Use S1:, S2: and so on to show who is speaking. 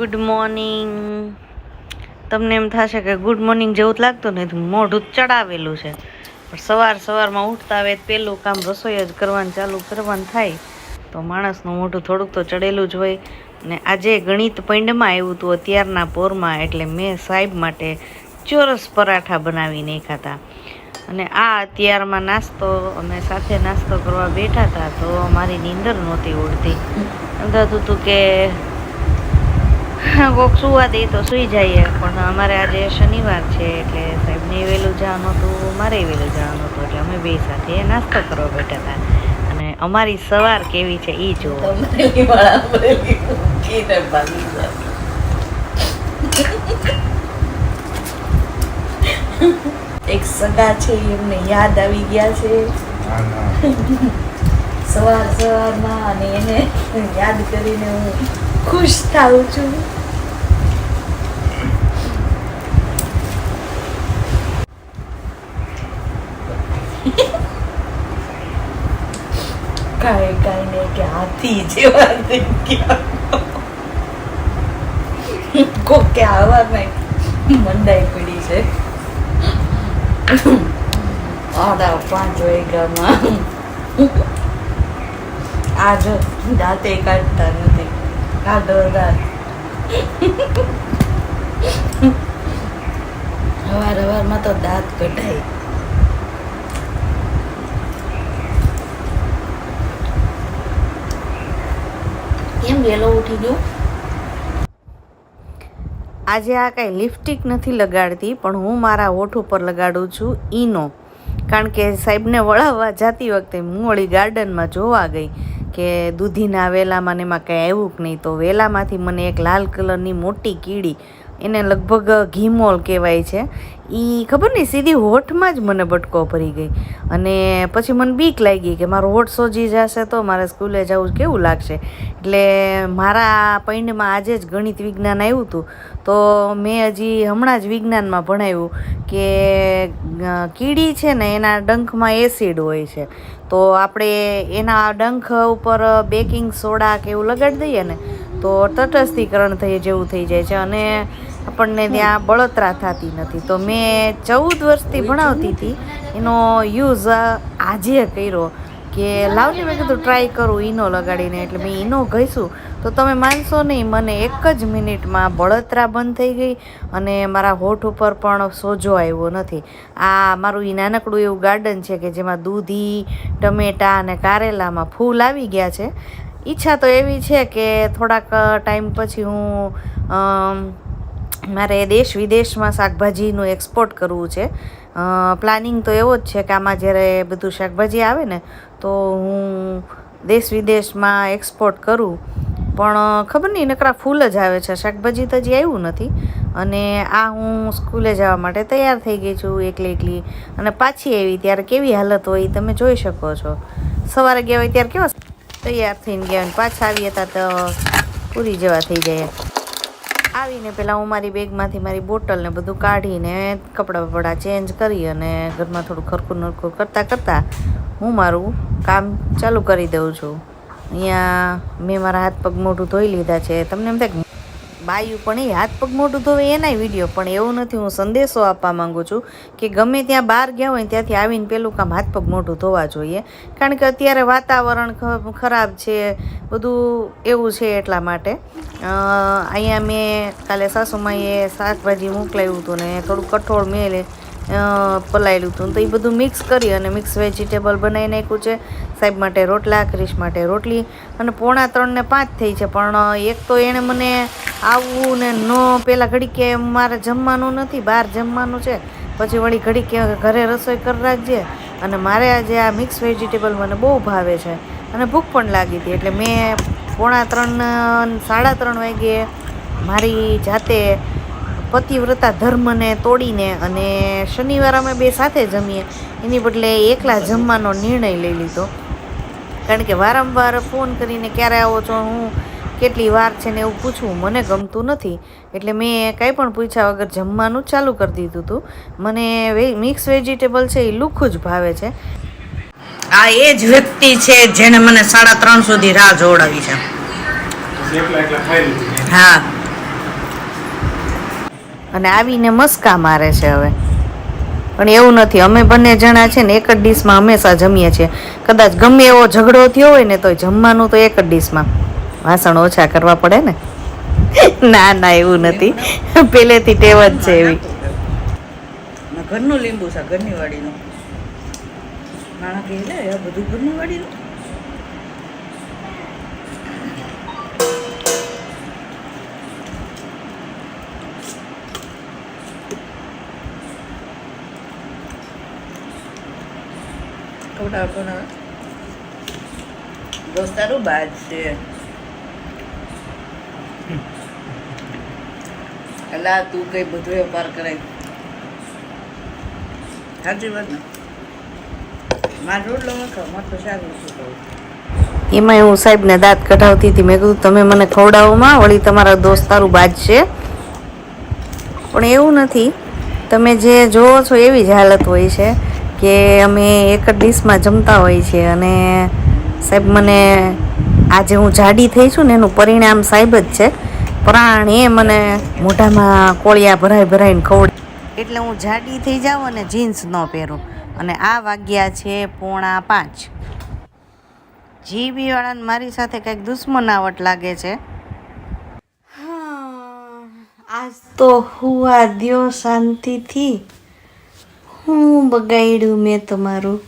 S1: Good morning તમને એમ થશે કે ગુડ મોર્નિંગ જેવું જ લાગતું નથી મોઢું ચડાવેલું છે. પણ સવાર સવારમાં ઉઠતા આવે પહેલું કામ રસોઈ જ કરવાનું ચાલુ કરવાનું થાય. તો માણસનું મોઢું થોડુંક તો ચડેલું જ હોય. ને આજે ગણિત પંડમાં આવ્યું હતું અત્યારના પોરમાં, એટલે મેં સાહેબ માટે ચોરસ પરાઠા બનાવી નાખ્યા હતા. અને આ અત્યારમાં નાસ્તો, અમે સાથે નાસ્તો કરવા બેઠા હતા, તો અમારી નીંદર નહોતી ઉડતી. થતું હતું કે કોક સુવા દે તો સૂઈ જઈએ પણ અમારે આજે શનિવાર છે એટલે સાહેબને વહેલું જવાનું હતું મારે વહેલું જવાનું હતું એટલે અમે બે સાથે નાસ્તો કરવા બેઠા હતા. અને અમારી સવાર કેવી છે એ જુઓ.
S2: એક સગા છે એમને યાદ આવી ગયા છે. સવાર સવારમાં અને એને યાદ કરીને હું ખુશ થાઉં છું કાંઈ કાંઈ ને કે હાથી જેવા થઈ કોકે આવા નહીં મંડાઈ પડી છે આડા પાંચ વાગ્યામાં આ જો દાંતે કાઢતા કાઢો દાંત હવાર હવારમાં તો દાંત કઢાય. કેમ વહેલો ઉઠી ગયો?
S1: આજે આ કાંઈ લિપસ્ટિક નથી લગાડતી, પણ હું મારા હોઠ ઉપર લગાડું છું ઈનો. કારણ કે સાહેબને વળાવવા જતી વખતે હું વળી ગાર્ડનમાં જોવા ગઈ. કે દૂધીના વેલામાં ને એમાં કંઈ આવ્યું કે નહીં? તો વેલામાંથી મને એક લાલ કલરની મોટી કીડી, એને લગભગ ઘીમોલ કહેવાય છે. એ ખબર નહીં સીધી હોઠમાં જ મને બટકો ભરી ગઈ. અને પછી મને બીક લાગી કે મારો હોઠ સોજી જશે તો મારે સ્કૂલે જવું કેવું લાગશે? એટલે મારા પૈંડમાં આજે જ ગણિત વિજ્ઞાન આવ્યું હતું તો મેં હજી હમણાં જ વિજ્ઞાનમાં ભણાવ્યું કે કીડી છે ને એના ડંખમાં એસિડ હોય છે. તો આપણે એના ડંખ ઉપર બેકિંગ સોડા કે એવું લગાડી દઈએ ને, તો તટસ્થીકરણ થઈ, જેવું થઈ જાય છે. અને આપણને ત્યાં બળતરા થતી નથી. તો મેં ચૌદ વર્ષથી ભણાવતી હતી. એનો યુઝ આજે કર્યો કે લાવને મેં કીધું ટ્રાય કરું ઈનો લગાડીને એટલે મેં ઈનો ઘઈશું તો તમે માનશો નહીં, મને એક જ મિનિટમાં બળતરા બંધ થઈ ગઈ અને મારા હોઠ ઉપર પણ સોજો આવ્યો નથી. આ મારું એ નાનકડું એવું ગાર્ડન છે કે જેમાં દૂધી, ટમેટાં અને કારેલામાં ફૂલ આવી ગયા છે. ઈચ્છા તો એવી છે કે થોડાક ટાઈમ પછી હું મારે દેશ વિદેશમાં શાકભાજીનું એક્સપોર્ટ કરવું છે. પ્લાનિંગ તો એવો જ છે કે આમાં જ્યારે બધું શાકભાજી આવે ને, તો હું દેશ વિદેશમાં એક્સપોર્ટ કરું. પણ ખબર નહીં, નકરા ફૂલ જ આવે છે. શાકભાજી તો હજી આવ્યું નથી. અને આ હું સ્કૂલે જવા માટે તૈયાર થઈ ગઈ છું એકલી એકલી. અને પાછી આવી ત્યારે કેવી હાલત હોય તમે જોઈ શકો છો. સવારે ગયા હોય ત્યારે કેવા તૈયાર થઈને ગયા પાછા આવી હતા તો પૂરી જેવા થઈ જાય. આવીને પહેલાં હું મારી બેગમાંથી મારી બોટલ ને બધું કાઢીને કપડાં બપડા ચેન્જ કરી અને ઘરમાં થોડું ખરખું નરખું કરતાં કરતાં હું મારું કામ ચાલુ કરી દઉં છું. અહીંયા મેં મારા હાથ પગ મોઢું ધોઈ લીધા છે. તમને એમ થાય બાયું પણ એ હાથ પગ મોઢું ધોવે એનાય વીડિયો પણ એવું નથી, હું સંદેશો આપવા માંગુ છું કે ગમે ત્યાં બહાર ગયા હોય ત્યાંથી આવીને પેલું કામ હાથ પગ મોઢું ધોવા જોઈએ. કારણ કે અત્યારે વાતાવરણ ખરાબ છે, બધું એવું છે એટલા માટે. અહીંયા મેં કાલે સાસુમાઈએ શાકભાજી મોકલાવ્યું હતું ને થોડું કઠોળ મેં પલાળ્યું હતું. તો એ બધું મિક્સ કરી અને મિક્સ વેજીટેબલ બનાવી નાખ્યું છે. સાહેબ માટે રોટલા, ક્રિશ માટે રોટલી અને પોણા ત્રણને પાંચ થઈ છે. પણ એક તો એણે મને આવવું ને ન પહેલાં ઘડી કે મારે જમવાનું નથી, બહાર જમવાનું છે. પછી વળી ઘડી કે ઘરે રસોઈ કરી રાખજે. અને મારે આજે આ મિક્સ વેજીટેબલ મને બહુ ભાવે છે. અને ભૂખ પણ લાગી હતી. એટલે મેં પોણા ત્રણ સાડા ત્રણ વાગ્યે મારી જાતે પતિવ્રતા ધર્મને તોડીને અને શનિવાર અમે બે સાથે જમીએ એની બદલે એકલા જમવાનો નિર્ણય લઈ લીધો. કારણ કે વારંવાર ફોન કરીને ક્યારે આવો છો હું કેટલી વાર છે ને એવું પૂછવું મને ગમતું નથી. એટલે મેં કાંઈ પણ પૂછ્યા વગર જમવાનું જ ચાલુ કરી દીધું હતું. મને મિક્સ વેજીટેબલ છે એ લુખું જ ભાવે છે. આ એ જ વ્યક્તિ છે જેણે મને સાડા ત્રણ સુધી રાહ જોડાવી છે. હા. અને આવીને મસ્કા મારે છે હવે. પણ એવું નથી, અમે બંને જણા છે ને એક જ ડીશમાં હંમેશા જમીએ છીએ. કદાચ ગમે એવો ઝઘડો થયો હોય ને તો જમવાનું તો એક જ ડીશમાં. વાસણ ઓછા કરવા પડે ને. ના ના, એવું નથી. પહેલેથી ટેવ જ છે એવી.
S2: ઘરનું લીંબુ છે ઘરની વાડીનું. નાણાં કહે બધું ઘરની વાડીનું? ખવડાવ ઘણા દોસ્તારો છે. અલા, તું કઈ બધો વેપાર કરાય સાચી વાત ને?
S1: એમાં હું સાહેબને દાંત કઢાવતી હતી. મેં કીધું, તમે મને ખવડાવોમાં, વળી તમારા દોસ્તારું બાજ છે. પણ એવું નથી. તમે જે જોવો છો એવી જ હાલત હોય છે. કે અમે એક જ ડીશમાં જમતા હોઈએ છીએ અને સાહેબ, મને આજે હું જાડી થઈ છું ને એનું પરિણામ સાહેબ જ છે. પ્રાણ એ મને મોઢામાં કોળિયા ભરાઈ ભરાઈને ખવડ. એટલે હું જાડી થઈ જાઉં અને જીન્સ ન પહેરું. અને આ વાગ્યા છે પોણા પાંચ. જીબીવાળાને મારી સાથે કંઈક દુશ્મનાવટ લાગે છે. આજ તો હુવા દ્યો શાંતિથી. હું બગાડ્યું મેં તમારું.